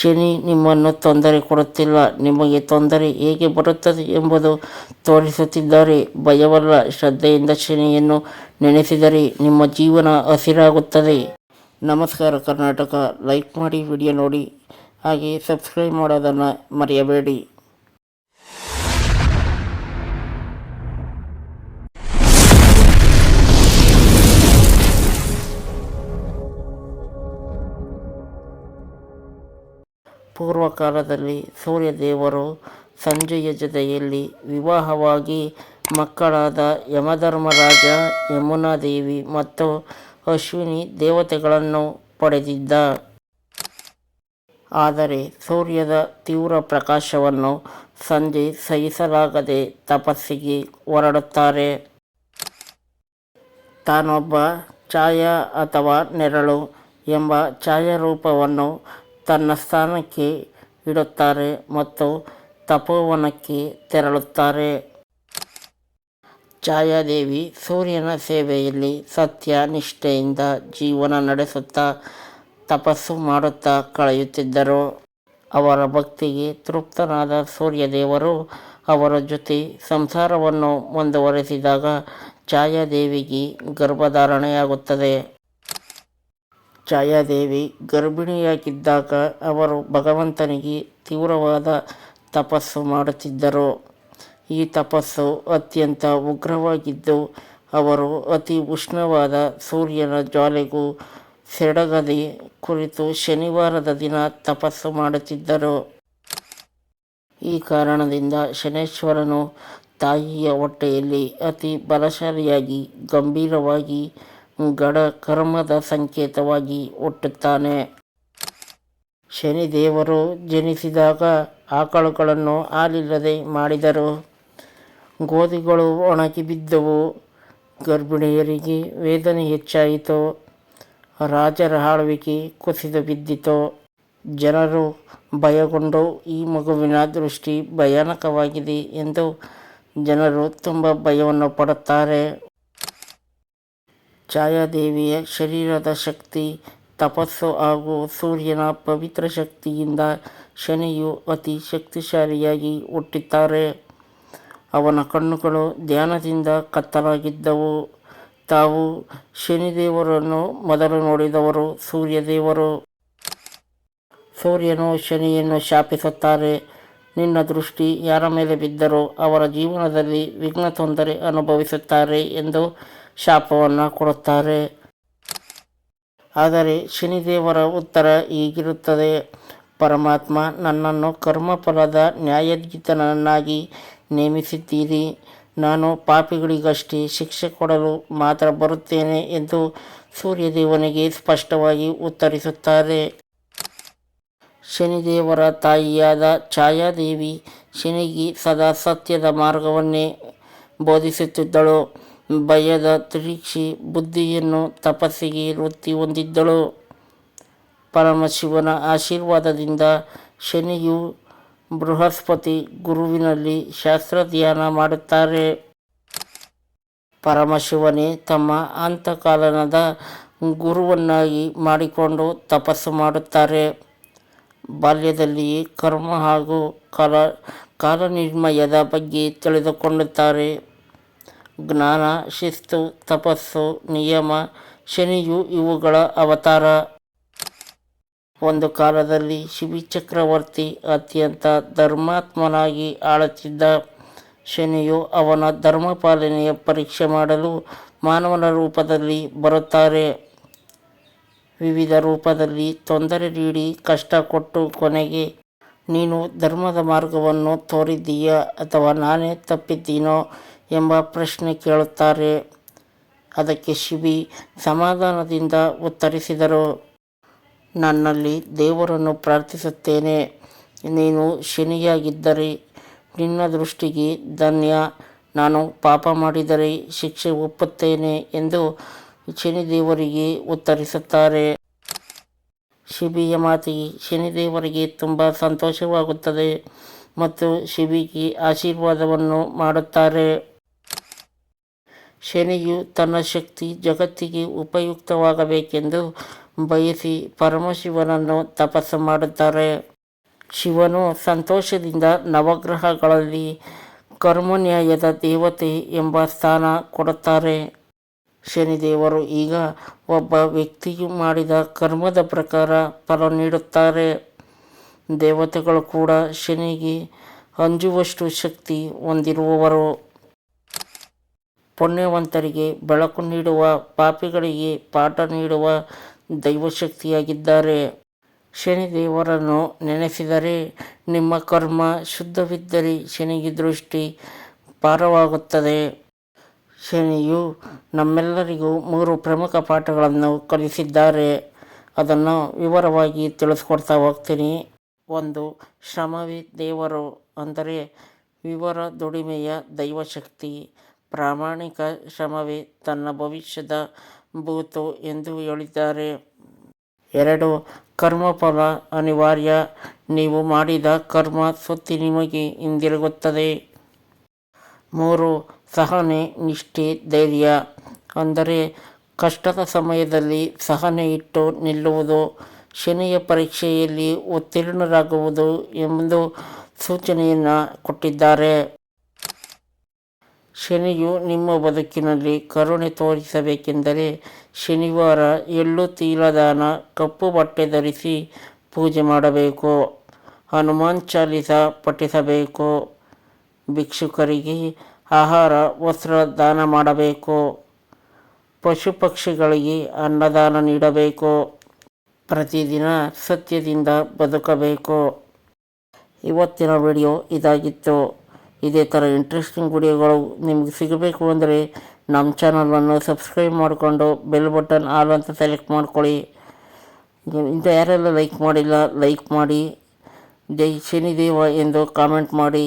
ಶನಿ ನಿಮ್ಮನ್ನು ತೊಂದರೆ ಕೊಡುತ್ತಿಲ್ಲ. ನಿಮಗೆ ತೊಂದರೆ ಹೇಗೆ ಬರುತ್ತದೆ ಎಂಬುದು ತೋರಿಸುತ್ತಿದ್ದಾರೆ. ಭಯವಲ್ಲ, ಶ್ರದ್ಧೆಯಿಂದ ಶನಿಯನ್ನು ನೆನೆಸಿದರೆ ನಿಮ್ಮ ಜೀವನ ಹಸಿರಾಗುತ್ತದೆ. ನಮಸ್ಕಾರ, ಕರ್ನಾಟಕ. ಲೈಕ್ ಮಾಡಿ, ವಿಡಿಯೋ ನೋಡಿ. ಹಾಗೆ ಸಬ್ಸ್ಕ್ರೈಬ್ ಮಾಡೋದನ್ನು ಮರೆಯಬೇಡಿ. ಪೂರ್ವಕಾಲದಲ್ಲಿ ಸೂರ್ಯದೇವರು ಸಂಜೆಯ ಜೊತೆಯಲ್ಲಿ ವಿವಾಹವಾಗಿ ಮಕ್ಕಳಾದ ಯಮಧರ್ಮರಾಜ, ಯಮುನಾದೇವಿ ಮತ್ತು ಅಶ್ವಿನಿ ದೇವತೆಗಳನ್ನು ಪಡೆದಿದ್ದ. ಆದರೆ ಸೂರ್ಯದ ತೀವ್ರ ಪ್ರಕಾಶವನ್ನು ಸಂಜೆ ಸಹಿಸಲಾಗದೆ ತಪಸ್ಸಿಗೆ ಹೊರಡುತ್ತಾರೆ. ತಾನೊಬ್ಬ ಛಾಯಾ ಅಥವಾ ನೆರಳು ಎಂಬ ಛಾಯಾರೂಪವನ್ನು ತನ್ನ ಸ್ಥಾನಕ್ಕೆ ಇಡುತ್ತಾರೆ ಮತ್ತು ತಪೋವನಕ್ಕೆ ತೆರಳುತ್ತಾರೆ. ಛಾಯಾದೇವಿ ಸೂರ್ಯನ ಸೇವೆಯಲ್ಲಿ ಸತ್ಯ ನಿಷ್ಠೆಯಿಂದ ಜೀವನ ನಡೆಸುತ್ತಾ ತಪಸ್ಸು ಮಾಡುತ್ತಾ ಕಳೆಯುತ್ತಿದ್ದರು. ಅವರ ಭಕ್ತಿಗೆ ತೃಪ್ತನಾದ ಸೂರ್ಯದೇವರು ಅವರ ಜೊತೆ ಸಂಸಾರವನ್ನು ಮುಂದುವರೆಸಿದಾಗ ಛಾಯಾದೇವಿಗೆ ಗರ್ಭಧಾರಣೆಯಾಗುತ್ತದೆ. ಛಾಯಾದೇವಿ ಗರ್ಭಿಣಿಯಾಗಿದ್ದಾಗ ಅವರು ಭಗವಂತನಿಗೆ ತೀವ್ರವಾದ ತಪಸ್ಸು ಮಾಡುತ್ತಿದ್ದರು. ಈ ತಪಸ್ಸು ಅತ್ಯಂತ ಉಗ್ರವಾಗಿದ್ದು, ಅವರು ಅತಿ ಉಷ್ಣವಾದ ಸೂರ್ಯನ ಜ್ವಾಲೆಗೂ ಸೆಡಗದೆ ಕುರಿತು ಶನಿವಾರದ ದಿನ ತಪಸ್ಸು ಮಾಡುತ್ತಿದ್ದರು. ಈ ಕಾರಣದಿಂದ ಶನೇಶ್ವರನು ತಾಯಿಯ ಹೊಟ್ಟೆಯಲ್ಲಿ ಅತಿ ಬಲಶಾಲಿಯಾಗಿ, ಗಂಭೀರವಾಗಿ ಗಡ ಕರ್ಮದ ಸಂಕೇತವಾಗಿ ಒಟ್ಟುತ್ತಾನೆ. ಶನಿದೇವರು ಜನಿಸಿದಾಗ ಆಕಳುಗಳನ್ನು ಹಾಲಿಲ್ಲದೆ ಮಾಡಿದರು. ಗೋಧಿಗಳು ಒಣಗಿ ಬಿದ್ದವು. ಗರ್ಭಿಣಿಯರಿಗೆ ವೇದನೆ ಹೆಚ್ಚಾಯಿತು. ರಾಜರ ಆಳ್ವಿಕೆ ಕುಸಿದು ಬಿದ್ದಿತು. ಜನರು ಭಯಗೊಂಡು ಈ ಮಗುವಿನ ದೃಷ್ಟಿ ಭಯಾನಕವಾಗಿದೆ ಎಂದು ಜನರು ತುಂಬ ಭಯವನ್ನು ಪಡುತ್ತಾರೆ. ಛಾಯಾದೇವಿಯ ಶರೀರದ ಶಕ್ತಿ, ತಪಸ್ಸು ಹಾಗೂ ಸೂರ್ಯನ ಪವಿತ್ರ ಶಕ್ತಿಯಿಂದ ಶನಿಯು ಅತಿ ಶಕ್ತಿಶಾಲಿಯಾಗಿ ಹುಟ್ಟಿದ್ದಾರೆ. ಅವನ ಕಣ್ಣುಗಳು ಧ್ಯಾನದಿಂದ ಕತ್ತಲಾಗಿದ್ದವು. ತಾವು ಶನಿದೇವರನ್ನು ಮೊದಲು ನೋಡಿದವರು ಸೂರ್ಯದೇವರು. ಸೂರ್ಯನು ಶನಿಯನ್ನು ಶಾಪಿಸುತ್ತಾರೆ. ನಿನ್ನ ದೃಷ್ಟಿ ಯಾರ ಮೇಲೆ ಬಿದ್ದರೂ ಅವರ ಜೀವನದಲ್ಲಿ ವಿಘ್ನ ತೊಂದರೆ ಅನುಭವಿಸುತ್ತಾರೆ ಎಂದು ಶಾಪವನ್ನು ಕೊಡುತ್ತಾರೆ. ಆದರೆ ಶನಿದೇವರ ಉತ್ತರ ಹೀಗಿರುತ್ತದೆ. ಪರಮಾತ್ಮ, ನನ್ನನ್ನು ಕರ್ಮಫಲದ ನ್ಯಾಯಾಧೀತನನ್ನಾಗಿ ನೇಮಿಸಿದ್ದೀರಿ. ನಾನು ಪಾಪಿಗಳಿಗಷ್ಟೇ ಶಿಕ್ಷೆ ಕೊಡಲು ಮಾತ್ರ ಬರುತ್ತೇನೆ ಎಂದು ಸೂರ್ಯದೇವನಿಗೆ ಸ್ಪಷ್ಟವಾಗಿ ಉತ್ತರಿಸುತ್ತಾರೆ. ಶನಿದೇವರ ತಾಯಿಯಾದ ಛಾಯಾದೇವಿ ಶನಿಗೆ ಸದಾ ಸತ್ಯದ ಮಾರ್ಗವನ್ನೇ ಬೋಧಿಸುತ್ತಿದ್ದಳು. ಭಯದ ತಿರೀಕ್ಷಿ ಬುದ್ಧಿಯನ್ನು ತಪಸ್ಸಿಗೆ ವೃತ್ತಿ ಹೊಂದಿದ್ದಳು. ಪರಮಶಿವನ ಆಶೀರ್ವಾದದಿಂದ ಶನಿಯು ಬೃಹಸ್ಪತಿ ಗುರುವಿನಲ್ಲಿ ಶಾಸ್ತ್ರಧ್ಯಾನ ಮಾಡುತ್ತಾರೆ. ಪರಮಶಿವನೇ ತಮ್ಮ ಅಂತಕಾಲನದ ಗುರುವನ್ನಾಗಿ ಮಾಡಿಕೊಂಡು ತಪಸ್ಸು ಮಾಡುತ್ತಾರೆ. ಬಾಲ್ಯದಲ್ಲಿಯೇ ಕರ್ಮ ಹಾಗೂ ಕಾಲ ಕಾಲನಿರ್ಮಯದ ಬಗ್ಗೆ ತಿಳಿದುಕೊಳ್ಳುತ್ತಾರೆ. ಜ್ಞಾನ, ಶಿಸ್ತು, ತಪಸ್ಸು, ನಿಯಮ, ಶನಿಯು ಇವುಗಳ ಅವತಾರ. ಒಂದು ಕಾಲದಲ್ಲಿ ಶಿವಿ ಚಕ್ರವರ್ತಿ ಅತ್ಯಂತ ಧರ್ಮಾತ್ಮನಾಗಿ ಆಳುತ್ತಿದ್ದ ಶನಿಯು ಅವನ ಧರ್ಮಪಾಲನೆಯ ಪರೀಕ್ಷೆ ಮಾಡಲು ಮಾನವನ ರೂಪದಲ್ಲಿ ಬರುತ್ತಾರೆ. ವಿವಿಧ ರೂಪದಲ್ಲಿ ತೊಂದರೆ ನೀಡಿ ಕಷ್ಟ ಕೊಟ್ಟು ಕೊನೆಗೆ ನೀನು ಧರ್ಮದ ಮಾರ್ಗವನ್ನು ತೋರಿದ್ದೀಯಾ ಅಥವಾ ನಾನೇ ತಪ್ಪಿದ್ದೀನೋ ಎಂಬ ಪ್ರಶ್ನೆ ಕೇಳುತ್ತಾರೆ. ಅದಕ್ಕೆ ಶಿವಿ ಸಮಾಧಾನದಿಂದ ಉತ್ತರಿಸಿದರು. ನನ್ನಲ್ಲಿ ದೇವರನ್ನು ಪ್ರಾರ್ಥಿಸುತ್ತೇನೆ. ನೀನು ಶನಿಯಾಗಿದ್ದರೆ ನಿನ್ನ ದೃಷ್ಟಿಗೆ ಧನ್ಯ. ನಾನು ಪಾಪ ಮಾಡಿದರೆ ಶಿಕ್ಷೆ ಒಪ್ಪುತ್ತೇನೆ ಎಂದು ಶನಿದೇವರಿಗೆ ಉತ್ತರಿಸುತ್ತಾರೆ. ಶಿಬಿಯ ಮಾತಿಗೆ ಶನಿದೇವರಿಗೆ ತುಂಬ ಸಂತೋಷವಾಗುತ್ತದೆ ಮತ್ತು ಶಿಬಿಗೆ ಆಶೀರ್ವಾದವನ್ನು ಮಾಡುತ್ತಾರೆ. ಶನಿಯು ತನ್ನ ಶಕ್ತಿ ಜಗತ್ತಿಗೆ ಉಪಯುಕ್ತವಾಗಬೇಕೆಂದು ಬಯಸಿ ಪರಮಶಿವನನ್ನು ತಪಸ್ಸು ಮಾಡುತ್ತಾರೆ. ಶಿವನು ಸಂತೋಷದಿಂದ ನವಗ್ರಹಗಳಲ್ಲಿ ಕರ್ಮನ್ಯಾಯದ ದೇವತೆ ಎಂಬ ಸ್ಥಾನ ಕೊಡುತ್ತಾರೆ. ಶನಿದೇವರು ಈಗ ಒಬ್ಬ ವ್ಯಕ್ತಿಯು ಮಾಡಿದ ಕರ್ಮದ ಪ್ರಕಾರ ಫಲ ನೀಡುತ್ತಾರೆ. ದೇವತೆಗಳು ಕೂಡ ಶನಿಗೆ ಅಂಜುವಷ್ಟು ಶಕ್ತಿ ಹೊಂದಿರುವವರು. ಪುಣ್ಯವಂತರಿಗೆ ಬೆಳಕು ನೀಡುವ, ಪಾಪಿಗಳಿಗೆ ಪಾಠ ನೀಡುವ ದೈವಶಕ್ತಿಯಾಗಿದ್ದಾರೆ. ಶನಿದೇವರನ್ನು ನೆನೆಸಿದರೆ ನಿಮ್ಮ ಕರ್ಮ ಶುದ್ಧವಿದ್ದರೆ ಶನಿಗೆ ದೃಷ್ಟಿ ಪಾರವಾಗುತ್ತದೆ ಶನಿಯು ನಮ್ಮೆಲ್ಲರಿಗೂ ಮೂರು ಪ್ರಮುಖ ಪಾಠಗಳನ್ನು ಕಲಿಸಿದ್ದಾರೆ. ಅದನ್ನು ವಿವರವಾಗಿ ತಿಳಿಸ್ಕೊಡ್ತಾ ಹೋಗ್ತೀನಿ. ಒಂದು, ಶ್ರಮವೇ ದೇವರು ಅಂದರೆ ವಿವರ ದುಡಿಮೆಯ ದೈವಶಕ್ತಿ. ಪ್ರಾಮಾಣಿಕ ಶ್ರಮವೇ ತನ್ನ ಭವಿಷ್ಯದ ಭೂತು ಎಂದು ಹೇಳಿದ್ದಾರೆ. ಎರಡು, ಕರ್ಮಫಲ ಅನಿವಾರ್ಯ. ನೀವು ಮಾಡಿದ ಕರ್ಮ ಸುತ್ತಿ ನಿಮಗೆ ಹಿಂದಿರುಗುತ್ತದೆ. ಮೂರು ಸಹನೆ, ನಿಷ್ಠೆ, ಧೈರ್ಯ ಅಂದರೆ ಕಷ್ಟದ ಸಮಯದಲ್ಲಿ ಸಹನೆ ಇಟ್ಟು ನಿಲ್ಲುವುದು, ಶನಿಯ ಪರೀಕ್ಷೆಯಲ್ಲಿ ಉತ್ತೀರ್ಣರಾಗುವುದು ಎಂದು ಸೂಚನೆಯನ್ನು ಕೊಟ್ಟಿದ್ದಾರೆ. ಶನಿಯು ನಿಮ್ಮ ಬದುಕಿನಲ್ಲಿ ಕರುಣೆ ತೋರಿಸಬೇಕೆಂದರೆ ಶನಿವಾರ ಎಳ್ಳು ತೀಲದಾನ ಕಪ್ಪು ಬಟ್ಟೆ ಧರಿಸಿ ಪೂಜೆ ಮಾಡಬೇಕು, ಹನುಮಾನ್ ಚಾಲಿಸ ಪಠಿಸಬೇಕು. ಭಿಕ್ಷುಕರಿಗೆ ಆಹಾರ, ವಸ್ತ್ರ ದಾನ ಮಾಡಬೇಕು. ಪಶು ಪಕ್ಷಿಗಳಿಗೆ ಅನ್ನದಾನ ನೀಡಬೇಕು. ಪ್ರತಿದಿನ ಸತ್ಯದಿಂದ ಬದುಕಬೇಕು. ಇವತ್ತಿನ ವಿಡಿಯೋ ಇದಾಗಿತ್ತು. ಇದೇ ಥರ ಇಂಟ್ರೆಸ್ಟಿಂಗ್ ವಿಡಿಯೋಗಳು ನಿಮಗೆ ಸಿಗಬೇಕು ಅಂದರೆ ನಮ್ಮ ಚಾನಲನ್ನು ಸಬ್ಸ್ಕ್ರೈಬ್ ಮಾಡಿಕೊಂಡು ಬೆಲ್ ಬಟನ್ ಆಲ್ ಅಂತ ಸೆಲೆಕ್ಟ್ ಮಾಡ್ಕೊಳ್ಳಿ. ಇಂಥ ಯಾರೆಲ್ಲ ಲೈಕ್ ಮಾಡಿಲ್ಲ ಲೈಕ್ ಮಾಡಿ. ಜೈ ಶನಿದೇವ ಎಂದು ಕಾಮೆಂಟ್ ಮಾಡಿ.